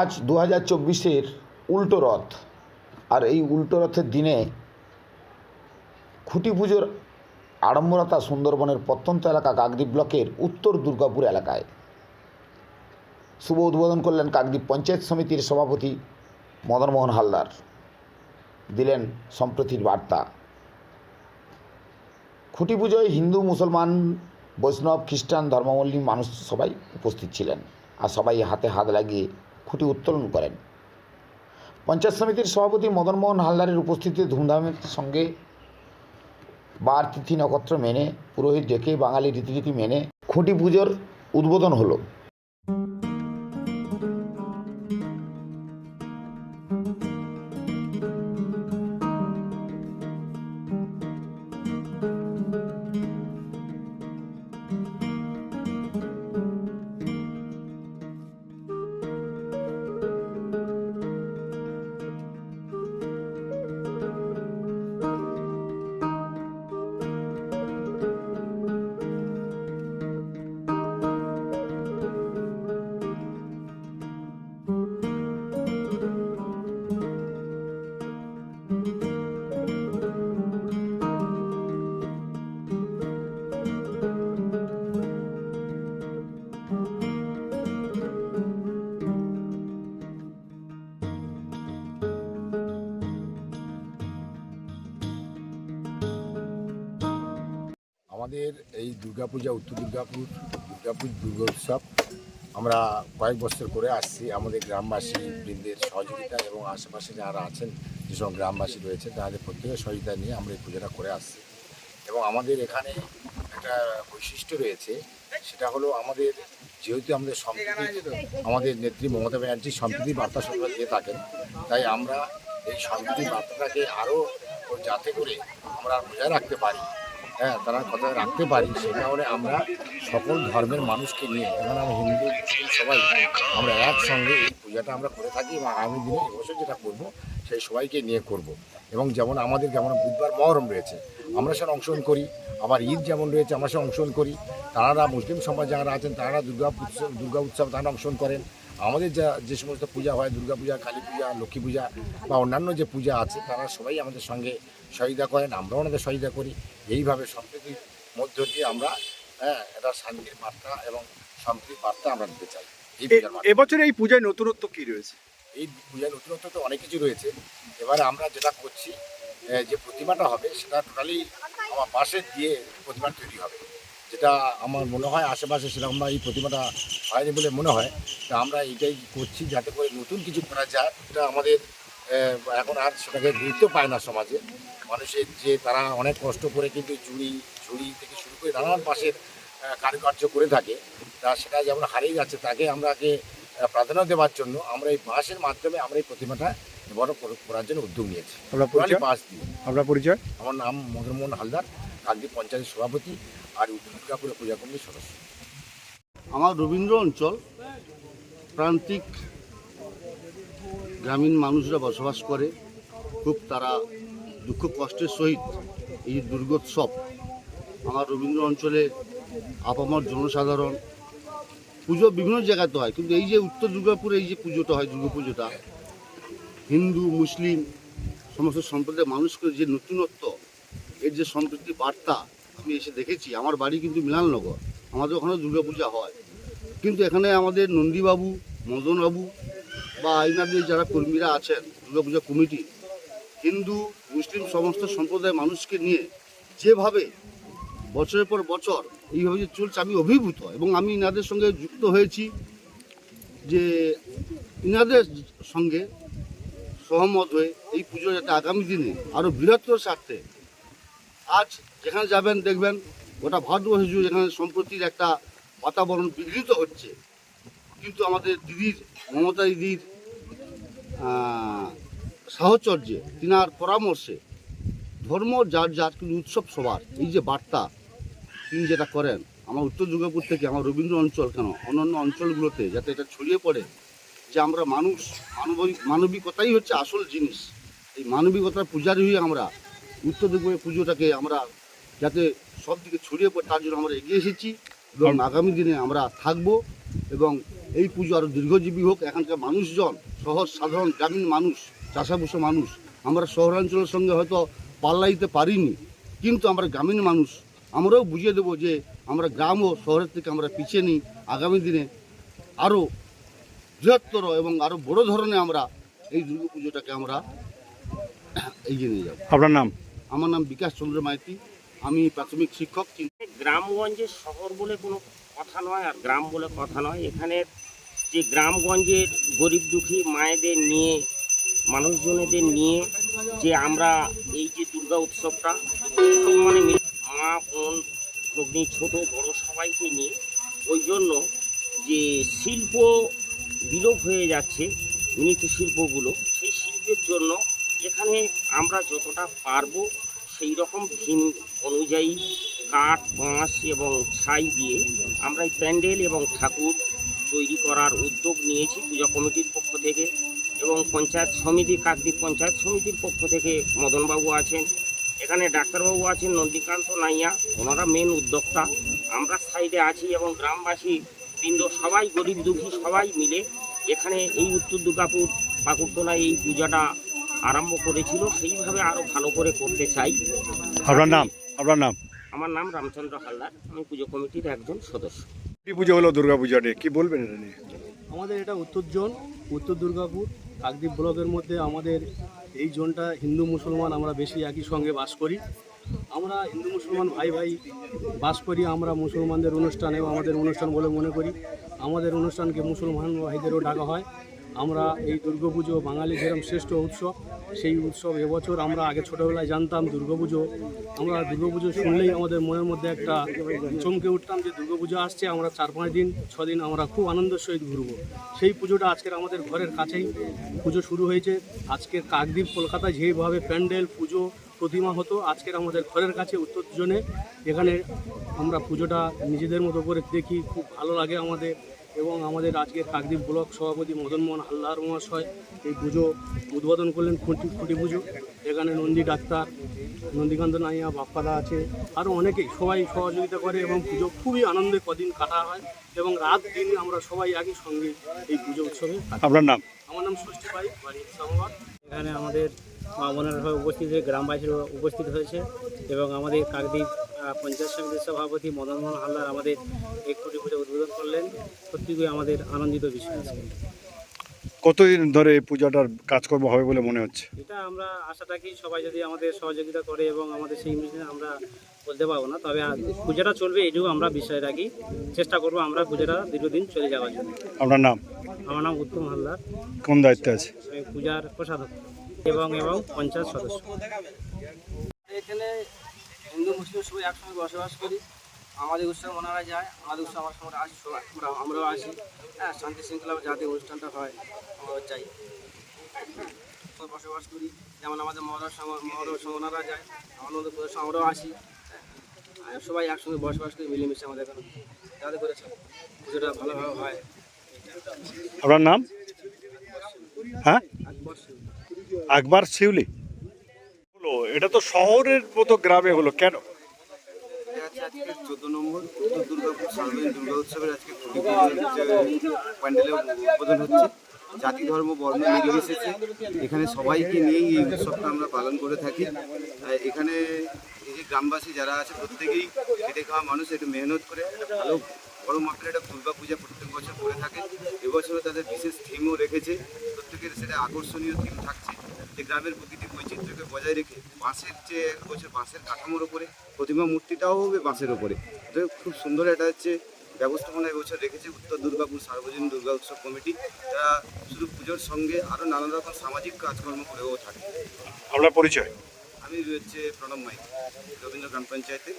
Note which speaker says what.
Speaker 1: আজ দু হাজার চব্বিশের উল্টো রথ। আর এই উল্টো রথের দিনে খুঁটি পুজোর আড়ম্বরতা সুন্দরবনের প্রত্যন্ত এলাকা কাকদ্বীপ ব্লকের উত্তর দুর্গাপুর এলাকায়। শুভ উদ্বোধন করলেন কাকদ্বীপ পঞ্চায়েত সমিতির সভাপতি মদনমোহন হালদার। দিলেন সম্প্রতির বার্তা। খুঁটি পুজোয় হিন্দু, মুসলমান, বৈষ্ণব, খ্রিস্টান, ধর্মাবলম্বী মানুষ সবাই উপস্থিত ছিলেন। আর সবাই হাতে হাত লাগিয়ে খুঁটি উত্তোলন করেন। পঞ্চায়েত সমিতির সভাপতি মদনমোহন হালদারের উপস্থিতিতে ধুমধামের সঙ্গে বার তিথি নক্ষত্র মেনে, পুরোহিত ডেকে বাঙালি রীতিনীতি মেনে খুঁটি পুজোর উদ্বোধন হলো।
Speaker 2: আমাদের এই দুর্গাপূজা, উত্তর দুর্গাপুর দুর্গাপুর দুর্গা উৎসব আমরা কয়েক বছর করে আসছি। আমাদের গ্রামবাসী বৃন্দের সহযোগিতা এবং আশেপাশে যারা আছেন যেসব গ্রামবাসী রয়েছে, তাদের প্রত্যেকের সহযোগিতা নিয়ে আমরা এই পুজোটা করে আসছি। এবং আমাদের এখানে একটা বৈশিষ্ট্য রয়েছে, সেটা হলো আমাদের, যেহেতু আমাদের সম্প্রীতি, আমাদের নেত্রী মমতা ব্যানার্জি সম্প্রীতি বার্তা সরকার দিয়ে থাকেন, তাই আমরা এই সম্প্রীতি বার্তাটাকে আরও যাতে করে আমরা বজায় রাখতে পারি। হ্যাঁ তারা কথা রাখতে পারি, সে কারণে আমরা সকল ধর্মের মানুষকে নিয়ে এখানে আমরা হিন্দু, মুসলিম সবাই, আমরা একসঙ্গে এই পূজাটা আমরা করে থাকি এবং আগামী দিনে এবছর যেটা করব, সেই সবাইকে নিয়ে করব। এবং যেমন আমাদের যেমন বুধবার মহরম রয়েছে, আমরা সেটা অংশগ্রহণ করি, আবার ঈদ যেমন রয়েছে, আমরা সে অংশগ্রহণ করি। তারা মুসলিম সমাজ যারা আছেন, তারা দুর্গা দুর্গা উৎসব তারা অংশগ্রহণ করেন। আমাদের যা, যে সমস্ত পূজা হয়, দুর্গা পূজা, কালী পূজা, লক্ষ্মী পূজা বা অন্যান্য যে পূজা আছে, তারা সবাই আমাদের সঙ্গে সহযোগিতা করেন আমরাও ওনাদের সহিদা করি। এইভাবে সম্প্রীতির মধ্য দিয়ে আমরা হ্যাঁ এটা শান্তির বার্তা এবং সম্প্রীতির বার্তা আমরা দিতে চাই। এই
Speaker 3: এবছর এই পূজায় নতুনত্ব কি রয়েছে?
Speaker 2: এই পূজার নতুনত্ব তো অনেক কিছু রয়েছে। এবারে আমরা যেটা করছি যে প্রতিমাটা হবে সেটা টোটালি আমার বাঁশের দিয়ে প্রতিমা তৈরি হবে। যেটা আমার মনে হয় আশেপাশে সেরকম এই প্রতিমাটা হয়নি বলে মনে হয়। তা আমরা এইটাই করছি যাতে করে নতুন কিছু করা যায়। এটা আমাদের এখন আর সেটাকে গুরুত্ব পায় না সমাজে। মানুষের যে তারা অনেক কষ্ট করে কিন্তু চুড়ি ঝুড়ি থেকে শুরু করে নানান পাশের কারুকার্য করে থাকে। তা সেটা যেমন হারিয়ে যাচ্ছে তাকে আমরাকে প্রাধান্য দেওয়ার জন্য আমরা এই বাঁশের মাধ্যমে আমরা এই প্রতিমাটা বড় করার জন্য উদ্যোগ নিয়েছি। বাঁশ দিয়ে
Speaker 3: আপনার পরিচয়?
Speaker 2: আমার নাম মদনমোহন হালদার কাকদ্বীপ পঞ্চায়েতের সভাপতি আর উত্তর দুর্গাপুরের পূজা কমিটির সদস্য।
Speaker 4: আমার রবীন্দ্র অঞ্চল প্রান্তিক গ্রামীণ মানুষরা বসবাস করে। খুব তারা দুঃখ কষ্টের সহিত এই দুর্গোৎসব আমার রবীন্দ্র অঞ্চলে আপামর জনসাধারণ পুজো বিভিন্ন জায়গাতে হয়, কিন্তু এই যে উত্তর দুর্গাপুরে এই যে পুজোটা হয়, দুর্গা পুজোটা, হিন্দু, মুসলিম, সমস্ত সম্প্রদায়ের মানুষকে যে নতুনত্ব, এর যে সম্প্রীতি বার্তা আমি এসে দেখেছি, আমার বাড়ি কিন্তু মিলাননগর, আমাদের ওখানে দুর্গাপূজা হয়। কিন্তু এখানে আমাদের নন্দীবাবু, মদনবাবু বা আইনাদের যারা কর্মীরা আছেন দুর্গাপূজা কমিটি, হিন্দু মুসলিম সমস্ত সম্প্রদায়ের মানুষকে নিয়ে যেভাবে বছরের পর বছর এইভাবে যে চলছে, আমি অভিভূত। এবং আমি ইনাদের সঙ্গে যুক্ত হয়েছি যে ইনাদের সঙ্গে সহমত হয়ে এই পুজো যাতে আগামী দিনে আরও বৃহত্তর স্বার্থে আজ যেখানে যাবেন, দেখবেন গোটা ভারতবর্ষ জুড়ে যেখানে সম্প্রতির একটা বাতাবরণ বিঘ্নিত হচ্ছে। কিন্তু আমাদের দিদির, মমতা দিদির সাহচর্যে তিনার পরামর্শে ধর্ম যার যার কিন্তু উৎসব সবার। এই যে বার্তা তিনি যেটা করেন আমার উত্তর দুর্গাপুর থেকে আমার রবীন্দ্র অঞ্চল কেন অন্যান্য অঞ্চলগুলোতে যাতে এটা ছড়িয়ে পড়ে যে আমরা মানুষ মানবিক মানবিকতাই হচ্ছে আসল জিনিস। এই মানবিকতার পূজারি হয়ে আমরা উত্তর দুর্গাপুরের পুজোটাকে আমরা যাতে সব দিকে ছড়িয়ে পড়ে তার জন্য আমরা এগিয়ে এসেছি এবং আগামী দিনে আমরা থাকব এবং এই পুজো আরও দীর্ঘজীবী হোক। এখানকার মানুষজন সহজ সাধারণ গ্রামীণ মানুষ চাষাভুষো মানুষ। আমরা শহরাঞ্চলের সঙ্গে হয়তো পাল্লা দিতে পারিনি কিন্তু আমরা গ্রামীণ মানুষ। আমরাও বুঝিয়ে দেবো যে আমরা গ্রাম ও শহরের থেকে আমরা পিছিয়ে নিই। আগামী দিনে আরও বৃহত্তর এবং আরও বড় ধরনের আমরা এই দুর্গা পুজোটাকে আমরা এগিয়ে নিয়ে যাব।
Speaker 3: আপনার নাম?
Speaker 4: আমার নাম বিকাশ চন্দ্র মাইতি। আমি প্রাথমিক শিক্ষক।
Speaker 5: গ্রামগঞ্জে শহর বলে কোনো কথা নয় আর গ্রাম বলে কথা নয়। এখানে যে গ্রামগঞ্জের গরিব দুঃখী মায়েদের নিয়ে মানুষজনেদের নিয়ে যে আমরা এই যে দুর্গা উৎসবটা মানে মা বোন অগ্নি ছোট, বড় সবাইকে নিয়ে, ওই জন্য যে শিল্প বিলোপ হয়ে যাচ্ছে মৃৎশিল্পগুলো সেই শিল্পের জন্য এখানে আমরা যতটা পারব সেই রকম থিম অনুযায়ী কাঠ, বাঁশ এবং ছাই দিয়ে আমরা এই প্যান্ডেল এবং ঠাকুর তৈরি করার উদ্যোগ নিয়েছি, পূজা কমিটির পক্ষ থেকে। এবং পঞ্চায়েত সমিতি কাকদ্বীপ পঞ্চায়েত সমিতির পক্ষ থেকে মদনবাবু আছেন। এখানে ডাক্তারবাবু আছেন নন্দীকান্ত নাইয়া ওনারা মেন উদ্যোক্তা। আমরা সাইডে আছি এবং গ্রামবাসী বৃন্দ সবাই গরিব দুঃখী সবাই মিলে এখানে এই উত্তর দুর্গাপুর পাকুড়তলায় এই পূজাটা আরম্ভ করেছিল। সেইভাবে আরও ভালো করে করতে চাই।
Speaker 3: আপনার নাম? আপনার নাম?
Speaker 5: আমার নাম রামচন্দ্র হালদার। আমি পুজো কমিটির একজন সদস্য।
Speaker 3: কি পুজো হলো দুর্গা পূজা নিয়ে? কি বলবেন এটা নিয়ে?
Speaker 6: আমাদের এটা উত্তর জোন উত্তর দুর্গাপুর। কাকদ্বীপ ব্লকের মধ্যে আমাদের এই জোনটা হিন্দু মুসলমান আমরা বেশি একই সঙ্গে বাস করি। আমরা হিন্দু মুসলমান ভাই ভাই বাস করি, আমরা মুসলমানদের অনুষ্ঠানেও আমাদের অনুষ্ঠান বলে মনে করি। আমাদের অনুষ্ঠানকে মুসলমান ভাইদেরও ডাকা হয়। আমরা এই দুর্গাপুজো বাঙালি যেরকম শ্রেষ্ঠ উৎসব, সেই উৎসব এবছর আমরা আগে ছোটোবেলায় জানতাম দুর্গাপুজো আমরা দুর্গাপুজো শুনলেই আমাদের মনের মধ্যে একটা চমকে উঠতাম যে দুর্গাপুজো আসছে, আমরা চার পাঁচ দিন, ছ দিন আমরা খুব আনন্দের সহিত ঘুরবো। সেই পুজোটা আজকের আমাদের ঘরের কাছেই পুজো শুরু হয়েছে। আজকের কাকদ্বীপ কলকাতায় যেভাবে প্যান্ডেল, পুজো প্রতিমা হতো, আজকের আমাদের ঘরের কাছে উত্তর জোনে এখানে আমরা পুজোটা নিজেদের মতো করে দেখি, খুব ভালো লাগে আমাদের। এবং আমাদের আজকের কাকদ্বীপ ব্লক সভাপতি মদনমোহন হালদার মহাশয় এই পুজো উদ্বোধন করলেন খুঁটি খুঁটি পুজো। এখানে নন্দী ডাক্তার নন্দীকান্ত নাইয়া বাপ্পাদা আছে আরও অনেকেই সবাই সহযোগিতা করে এবং পুজো খুবই আনন্দে কদিন কাটা হয় এবং রাত দিন আমরা সবাই একই সঙ্গে এই পুজো উৎসবে
Speaker 3: আপনার নাম?
Speaker 6: আমার নাম ষষ্ঠী ভাই বাড়ি ইসলামাবাদ
Speaker 7: এখানে আমাদের মা বোনেরা উপস্থিত হয়ে গ্রামবাসীরা উপস্থিত হয়েছে এবং আমাদের কাকদ্বীপ পঞ্চায়েত সমিতির সভাপতি মদনমোহন হালদার আমাদের এই কুটি পুজো উদ্বোধন করলেন। সত্যি করে আমাদের আনন্দিত বিষয় আছে
Speaker 3: কতদিন ধরে এই পূজাটার কাজকর্ম হবে বলে মনে হচ্ছে?
Speaker 7: এটা আমরা আশা রাখি সবাই যদি আমাদের সহযোগিতা করে এবং আমাদের সেই মিশনে আমরা বলতে পারব না। তবে পূজাটা চলবে এটুকু আমরা বিষয় রাখি। চেষ্টা করব আমরা পূজাটা দীর্ঘদিন চলে যাওয়ার জন্য।
Speaker 3: আপনার নাম?
Speaker 7: আমার নাম উত্তম হালদার।
Speaker 3: কোন দায়িত্বে আছে?
Speaker 7: পূজার প্রসাধক এবং এবং পঞ্চায়েত সদস্য।
Speaker 8: এখানে মুসলিম সবাই একসঙ্গে বসবাস করি। আমাদের উৎসব ওনারা যায় আমাদের উৎসব আমার সঙ্গে আসি সবাই আমরা আমরাও আসি। হ্যাঁ শান্তি শৃঙ্খলা যাতে অনুষ্ঠানটা হয় আমরা চাই বসবাস করি। যেমন আমাদের মহরম সঙ্গে ওনারা যায় আমাদের সময় আমরাও আসি। হ্যাঁ, সবাই একসঙ্গে বসবাস করি মিলেমিশে আমাদের এখানে। যাতে করে পুজোটা ভালোভাবে হয়।
Speaker 3: আপনার নাম? হ্যাঁ।
Speaker 8: আকবর
Speaker 3: শিউলি। হলো এটা তো শহরের মতো গ্রামে হলো কেন?
Speaker 9: চোদ্দ নম্বর, উত্তর দুর্গাপুর সার্বজনীন দুর্গা উৎসবের আজকে প্যান্ডেলে উদ্বোধন হচ্ছে। জাতি, ধর্ম, বর্ণ নির্বিশেষে এখানে সবাইকে নিয়েই এই উৎসবটা আমরা পালন করে থাকি। এখানে এই যে গ্রামবাসী যারা আছে, প্রত্যেকেই খেটে খাওয়া মানুষ, একটু মেহনত করে ভালো বড় মাপের একটা দুর্গা পূজা প্রত্যেক বছর করে থাকে। এবছরও তাদের বিশেষ থিমও রেখেছে। প্রত্যেকের সেটা আকর্ষণীয় থিম থাকছে। যে গ্রামের প্রকৃতি বৈচিত্র্যকে বজায় রেখে বাঁশের যে বছর বাঁশের কাঠামোর ওপরে প্রতিমা মূর্তিটাও হবে বাঁশের ওপরে খুব সুন্দর এটা হচ্ছে ব্যবস্থাপনা এবছর রেখেছে উত্তর দুর্গাপুর সার্বজনীন দুর্গা উৎসব কমিটি তারা শুধু পুজোর সঙ্গে আরও নানান রকম সামাজিক কাজকর্ম করেও থাকে।
Speaker 3: আপনার পরিচয়?
Speaker 9: আমি হচ্ছে প্রণব মাইক রবীন্দ্র গ্রাম পঞ্চায়েতের।